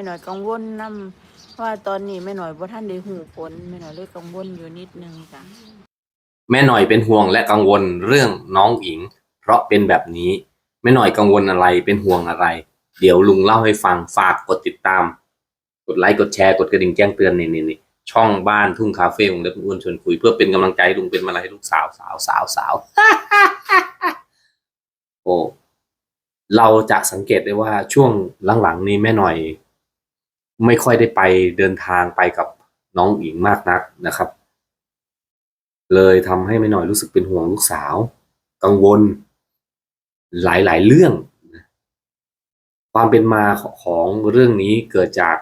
แม่หน่อยกังวลนำว่าตอนนี้แม่หน่อยบ่ทันได้หูผลแม่หน่อยเลยกังวลอยู่นิดนึงจ้ะแม่หน่อยเป็นห่วงและกังวลเรื่องน้องอิง เพราะเป็นแบบนี้แม่หน่อยกังวลอะไรเป็นห่วงอะไร เดี๋ยวลุงเล่าให้ฟังฝากกดติดตาม กดไลค์กดแชร์กดกระดิ่งแจ้งเตือนนี่นี่นี่ช่องบ้านทุ่งคาเฟ่ของเล็บอ้วนชวนคุยเพื่อเป็นกำลังใจลุงเป็นมาลัยให้ลูกสาวสาวสาวสาวโอ้เราจะสังเกตได้ว่าช่วงหลังๆนี้แม่หน่อย ไม่ค่อยได้ไปเดินทางไปกับน้องอิงมากนักนะครับ เลยทำให้แม่หน่อยรู้สึกเป็นห่วงลูกสาว กังวล หลายๆเรื่อง ความเป็นมาของเรื่องนี้เกิดจาก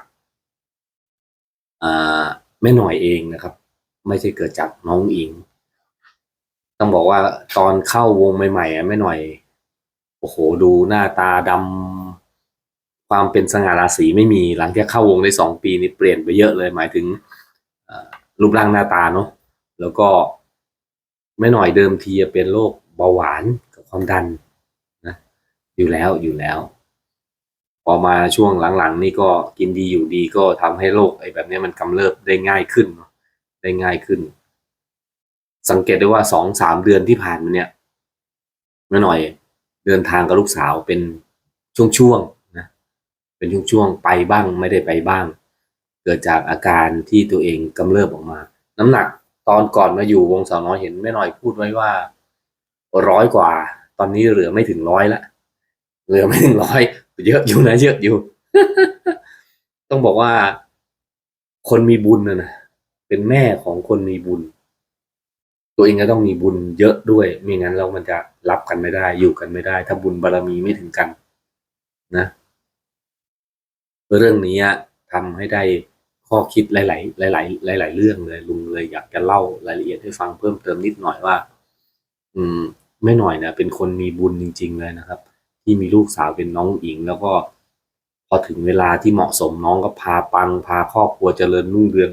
าแม่หน่อยเองนะครับ ไม่ใช่เกิดจากน้องอิง ต้องบอกว่าตอนเข้าวงใหม่ๆแม่หน่อยโอ้โหดูหน้าตาดำ ความเป็นสง่าราศีไม่มีหลังจากเข้าวงได้สองปีนี่เปลี่ยนไปเยอะเลย หมายถึงรูปร่างหน้าตาเนาะแล้วก็แม่หน่อยเดิมทีเป็นโรคเบาหวานกับความดันนะอยู่แล้วอยู่แล้วพอมาช่วงหลังๆ นี่ก็กินดีอยู่ดีก็ทำให้โรคไอ้แบบนี้มันกำเริบได้ง่ายขึ้นได้ง่ายขึ้น สังเกตได้ว่าสองสามเดือนที่ผ่านมาเนี่ยแม่หน่อยเดินทางกับลูกสาวเป็นช่วงๆ เป็นช่วงๆไปบ้างไม่ได้ไปบ้าง เกิดจากอาการที่ตัวเองกำเริบออกมา น้ำหนักตอนก่อนมาอยู่วงสาวน้อยเห็นแม่หน่อยพูดไว้ว่าร้อยกว่า ตอนนี้เหลือไม่ถึงร้อยละเหลือไม่ถึงร้อยเยอะอยู่นะเยอะอยู่ ต้องบอกว่า คนมีบุญนะนะเป็นแม่ของคนมีบุญ ตัวเองก็ต้องมีบุญเยอะด้วยไม่งั้นเรามันจะรับกันไม่ได้ อยู่กันไม่ได้ ถ้าบุญบารรมีไม่ถึงกัน นะ เรื่องนี้ทำให้ได้ข้อคิดหลาย ๆ หลาย ๆ หลาย ๆ เรื่องเลยลุงเลยอยากจะเล่ารายละเอียดให้ฟังเพิ่มเติมนิดหน่อยว่า อืม ไม่หน่อยนะเป็นคนมีบุญจริง ๆ เลยนะครับ ที่มีลูกสาวเป็นน้องอิง แล้วก็ พอถึงเวลาที่เหมาะสมน้องก็พาปัง พาครอบครัวเจริญรุ่งเรือง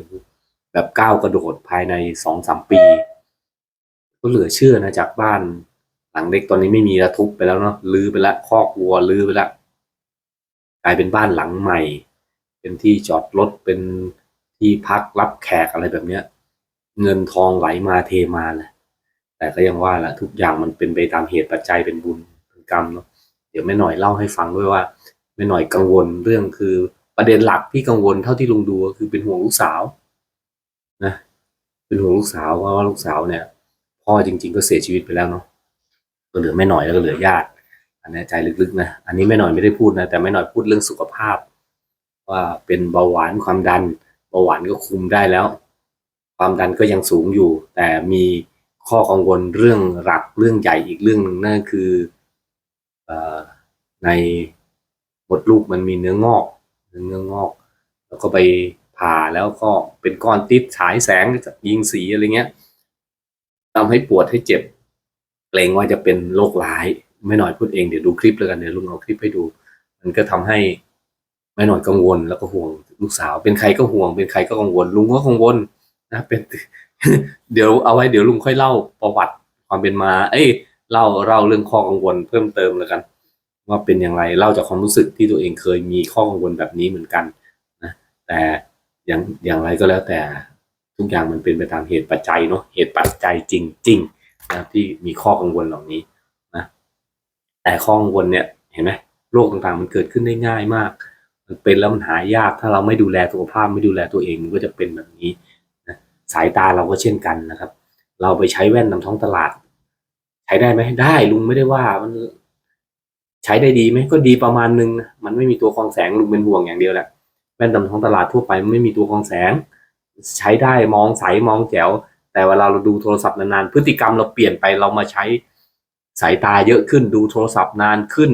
แบบก้าวกระโดดภายในสองสามปี ก็เหลือเชื่อนะจากบ้าน หลังเล็กตอนนี้ไม่มีล้วทุบไปแล้วเนาะลื้อไปแล้วคอกวัวลื้อไปแล้ว กลายเป็นบ้านหลังใหม่ เป็นที่จอดรถเป็นที่พักรับแขกอะไรแบบเนี้ย เงินทองไหลมาเทมาแหละแต่ก็ยังว่าแหละทุกอย่างมันเป็นไปตามเหตุปัจจัยเป็นบุญเป็นกรรมเนาะเดี๋ยวแม่หน่อยเล่าให้ฟังด้วยว่าแม่หน่อยกังวลเรื่องคือประเด็นหลักที่กังวลเท่าที่ลุงดูก็คือเป็นห่วงลูกสาวนะเป็นห่วงลูกสาวเพราะว่าลูกสาวเนี่ย พ่อจริง ๆ ก็เสียชีวิตไปแล้วเนาะก็เหลือแม่หน่อยแล้วก็เหลือญาติ อันนี้ใจลึกๆนะ อันนี้แม่หน่อยไม่ได้พูดนะ แต่แม่หน่อยพูดเรื่องสุขภาพ ว่าเป็นเบาหวานความดัน เบาหวานก็คุมได้แล้ว ความดันก็ยังสูงอยู่ แต่มีข้อกังวลเรื่องหลักเรื่องใหญ่อีกเรื่องหนึ่งนั่นคือเอ่อในมดลูกมันมีเนื้องอก เนื้องอก แล้วก็ไปผ่าแล้วก็เป็นก้อนติดฉายแสงยิงสีอะไรเงี้ยทำให้ปวดให้เจ็บเกรงว่าจะเป็นโรคร้าย ไม่หน่อยพูดเองเดี๋ยวดูคลิปแล้วกันเดี๋ยวลุงเอาคลิปให้ดู มันก็ทำให้แม่หน่อยกังวลแล้วก็ห่วงลูกสาว เป็นใครก็ห่วง เป็นใครก็กังวล ลุงก็กังวลนะเป็น เดี๋ยวเอาไว้เดี๋ยวลุงค่อยเล่าประวัติความเป็นมา เอ้ยเล่าเล่าเรื่องข้อกังวลเพิ่มเติมแล้วกัน ว่าเป็นอย่างไรเล่าจากความรู้สึกที่ตัวเองเคยมีข้อกังวลแบบนี้เหมือนกันนะแต่อย่างอย่างไรก็แล้วแต่ทุกอย่างมันเป็นไปตามเหตุปัจจัยเนาะเหตุปัจจัยจริงๆนะที่มีข้อกังวลเหล่านี้ แต่ข้อกังวลเนี่ยเห็นไหมโรคต่างๆมันเกิดขึ้นได้ง่ายมาก มันเป็นแล้วมันหายากถ้าเราไม่ดูแลสุขภาพไม่ดูแลตัวเองมันก็จะเป็นแบบนี้นะสายตาเราก็เช่นกันนะครับ เราไปใช้แว่นนำท้องตลาด ใช้ได้ไหมได้ลุงไม่ได้ว่ามันใช้ได้ดีไหมก็ดีประมาณนึงมันไม่มีตัวกรองแสงลุงเป็นห่วงอย่างเดียวแหละแว่นนำท้องตลาดทั่วไปมันไม่มีตัวกรองแสง ใช้ได้มองใสมองแจ๋วแต่เวลาเราดูโทรศัพท์นานๆพฤติกรรมเราเปลี่ยนไปเรามาใช้ สายตาเยอะขึ้นดูโทรศัพท์นานขึ้น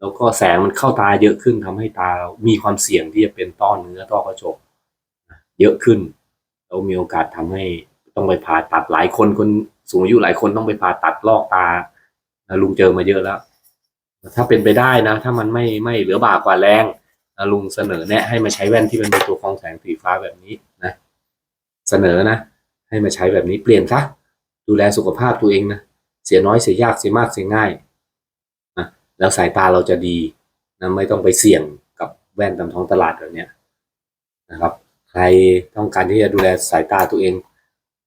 แล้วก็แสงมันเข้าตาเยอะขึ้นทำให้ตาเรามีความเสี่ยงที่จะเป็นต้อเนื้อต้อกระจกเยอะขึ้นแล้วมีโอกาสทำให้ต้องไปผ่าตัดหลายคนคนสูงอายุหลายคนต้องไปผ่าตัดลอกตาลุงเจอมาเยอะแล้ว ถ้าเป็นไปได้นะ ถ้ามันไม่ไม่เหลือบากกว่าแรงลุงเสนอแนะให้มาใช้แว่นที่เป็นตัวกรองแสงสีฟ้าแบบนี้นะ เสนอนะ ให้มาใช้แบบนี้เปลี่ยนซะดูแลสุขภาพตัวเองนะ เสียน้อยเสียยากเสียมากเสียง่ายนะแล้วสายตาเราจะดีนะไม่ต้องไปเสี่ยงกับแว่นตามท้องตลาดแบบเนี้ยนะครับ ใครต้องการที่จะดูแลสายตาตัวเอง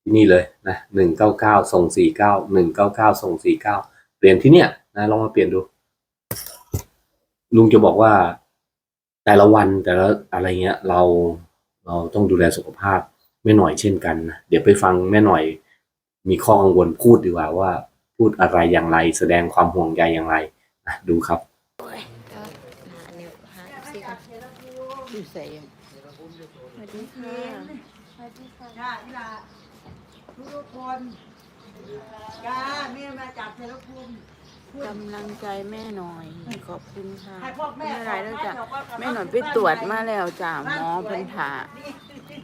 ที่นี่เลยนะหนึ่งเก้าเก้าส่งสี่เก้าหนึ่งเก้าเก้าส่งสี่เก้าเปลี่ยนที่เนี้ยนะลองมาเปลี่ยนดู ลุงจะบอกว่าแต่ละวันแต่ละอะไรเงี้ยเราเราต้องดูแลสุขภาพแม่หน่อยเช่นกันนะเดี๋ยวไปฟังแม่หน่อยมีข้อกังวลพูดดีกว่าว่า พูดอะไรอย่างไร แสดงความห่วงใยอย่างไระดูครับ อยู่ใส่สวัสดีค่ะสวัสดีค่ะจ้าอีหลาทุกๆคนจ้าแม่มาจากเทลภูมิกำลังใจแม่หน่อย ขอบคุณค่ะให้พวกแม่ไม่เป็นไรแล้วจ้ะแม่หน่อยไปตรวจมาแล้วจ้ะหมอเพิ่นถา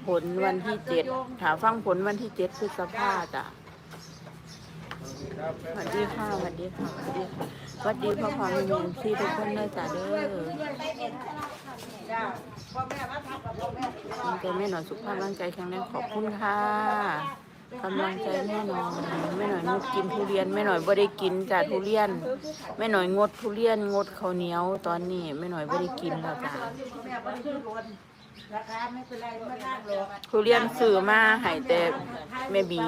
ผลวันที่เจ็ดถาฟังผลวันที่เจ็ดพฤษภาจ้ะ สวัสดีค่ะสวัสดีค่ะสวัสดีค่ะสวัสดีพ่อพ่อแม่แม่ที่ทุกคนเลยจ้ะเด้อจ้าพ่อแม่มาทำกับพ่อแม่กำลังใจแม่หน่อยสุขภาพร่างกายแข็งแรงขอบคุณค่ะกำลังใจแม่หน่อยแม่หน่อยงดกินทุเรียนแม่หน่อยบ่ได้กินจ้ะทุเรียนแม่หน่อยงดทุเรียนงดข้าวเหนียวตอนนี้แม่หน่อยบ่ได้กินแล้วจ้ะ ราคาไม่เป็นไรไม่นั่งหรอกทุเรียนซื้อมาให้แต่แม่บี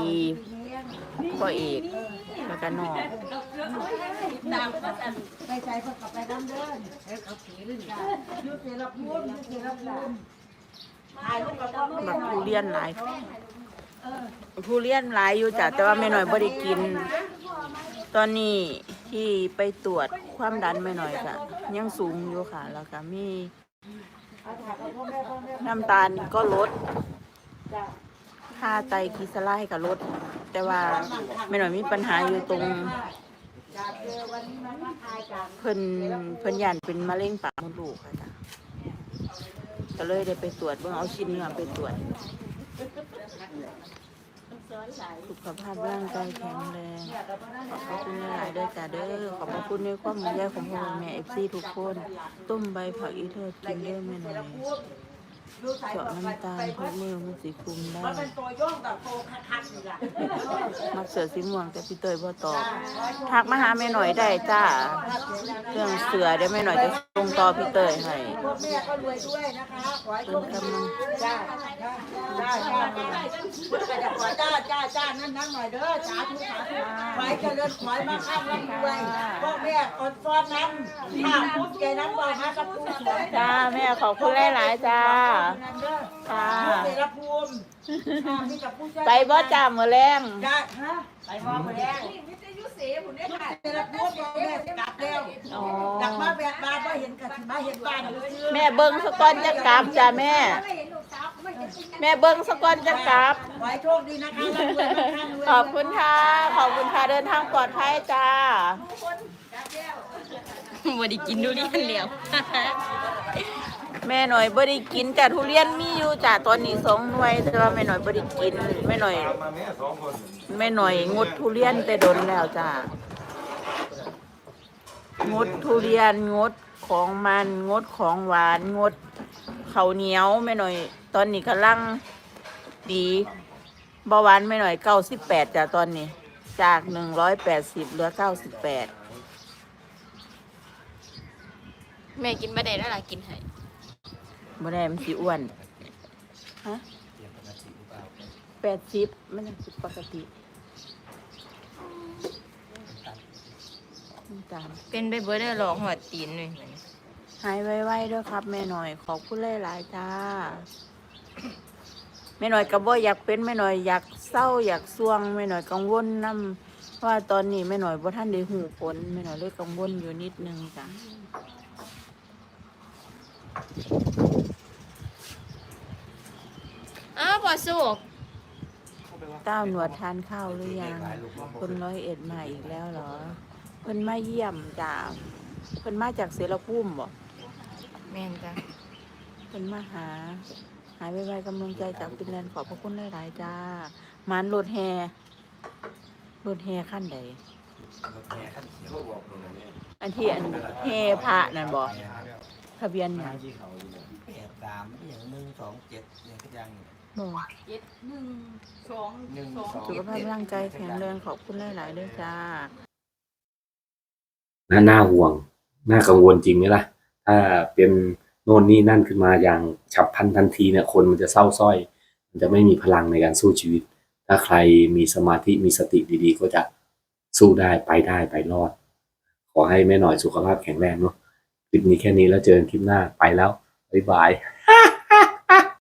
พ่อเอกแล้วก็น้องไปใส่พวกกับไปน้ำเดินเฮ้ยเขาผีหรือจ้ายูเทเลภูมิยูเทเลภูมิถ่ายรูปกับพ่อแม่บักทุเรียนหลายทุเรียนหลายอยู่จ้ะแต่ว่าแม่หน่อยบ่ได้กิน ตอนนี้ที่ไปตรวจความดันแม่หน่อยจ้ะยังสูงอยู่ค่ะ แล้วก็มี เอาถ่ายกับพ่อแม่พ่อแม่น้ำตาลก็ลดจ้าค่าไตรกลีเซอไรด์ก็ลด แต่ว่าแม่หน่อยมีปัญหาอยู่ตรงจ้าเจอวันนี้มันมาทายกันเพิ่นเพิ่นยันเป็นมะเร็งปากมดลูกค่ะจ้ะก็เลยได้ไปตรวจเบิ่งเอาชิ้นเนื้อไปตรวจ สุขภาพร่างกายแข็งแรง ขอบคุณหลายๆด้วยจ้าเด้อ ขอบพระคุณในความห่วงใยของพ่อแม่เอฟซีทุกคน ต้มใบผักอีเทอร์กินเด้อแม่น่อย เจาะน้ำตาลทุกมือมันสีคุมได้มันเป็นตัวย่องแบบโตคักๆอยู่ละมักเสือสีม่วงแต่พี่เตยบ่ตอบทักมาหาแม่หน่อยได้จ้าเรื่องเสือเดี๋ยวแม่หน่อยจะส่งต่อพี่เตยให้พวกแม่ก็รวยด้วยนะคะขอให้โชคดีจ้าจ้าจ้าจ้าจ้าขอจ้าจ้าจ้านั่นนั่งหน่อยเด้อสาธุสาธุขอให้เจริญขอให้มาข้ามร่ำรวยพวกแม่อดฟอนน้ำข้าพุทธใจน้ำบอกฮะกับผู้สวยจ้าแม่ขอบคุณหลายๆจ้านั่นเด้อค่ะลูกเสรภูมิอ่ามีกับผู้ช่วยไปบ่จ้ามื้อแรงจ้าฮะไปมองมาแล้วลูกเสรภูมิบอกแม่กลับแล้วอ๋อกลับมาแบบมาบ่เห็นกันมาเห็นบ้านอยู่ซื่อแม่เบิ่งสะก่อนจะกลับจ้าแม่แม่เบิ่งสะก่อนจะกลับ ขอให้โชคดีนะคะร่ำรวยมั่งคั่งรวยขอบคุณค่ะ ขอบคุณค่ะเดินทางปลอดภัยจ้าบ่ได้กินทุเรียนแล้ว แม่หน่อยบ่ได้กินจ้ะทุเรียนมีอยู่จ้ะตอนนี้สองหน่วยแต่ว่าแม่หน่อยบ่ได้กินแม่หน่อยแม่หน่อยงดทุเรียนแต่โดนแล้วจ้ะงดทุเรียนงดของมันงดของหวานงดข้าวเหนียวแม่หน่อย ตอนนี้กำลังดีเบาหวานแม่หน่อยเก้าสิบแปดจ้ะตอนนี้ จากหนึ่งร้อยแปดสิบเหลือเก้าสิบแปดแม่กินบ่ได้แล้วล่ะกินให้ บ่ได้มันสิอ้วนฮะแปดสิบมันยังสิปกติน้ำตาลเป็นไปบ่ได้หรอกหัวตีนเลยหายไวๆด้วยครับ แม่หน่อย ขอบคุณหลายๆจ้า แม่หน่อยก็บ่อยากเป็นแม่หน่อยอยากเศร้าอยากซวงแม่หน่อยกังวลนำว่าตอนนี้แม่หน่อยบ่ท่านได้หูผลแม่หน่อยเลยกังวลอยู่นิดนึงจ้ะ อ้าว บ่สุกเต้าหนวดทานข้าวหรือยังคนร้อยเอ็ดมาอีกแล้วเหรอเพิ่นมาเยี่ยมจ้าเพิ่นมาจากเสรภูมิบ่แม่นจ้ะเพิ่นมาหา หายไวๆกำลังใจจากฟินแลนด์ขอบพระคุณหลายๆจ้ามันรถแฮรถแฮขั้นใดอันที่อันแฮพระนั่นบ่ทะเบียนหยังแปดสามอย่างหนึ่งสองเจ็ดเนี่ยก็ยัง บ่หนึ่งสอง สุขภาพร่างกายแข็งแรงขอบคุณหลายๆด้วยจ้า น่าน่าห่วง น่ากังวลจริงไหมล่ะ ถ้าเป็นโน่นนี่นั่นขึ้นมาอย่างฉับพลันทันทีเนี่ยคนมันจะเศร้าสร้อย มันจะไม่มีพลังในการสู้ชีวิต ถ้าใครมีสมาธิมีสติดีๆ ก็จะสู้ได้ไปได้ไปรอด ขอให้แม่หน่อยสุขภาพแข็งแรงเนาะคลิปนี้แค่นี้แล้วเจอกันคลิปหน้าไปแล้วบ๊ายบาย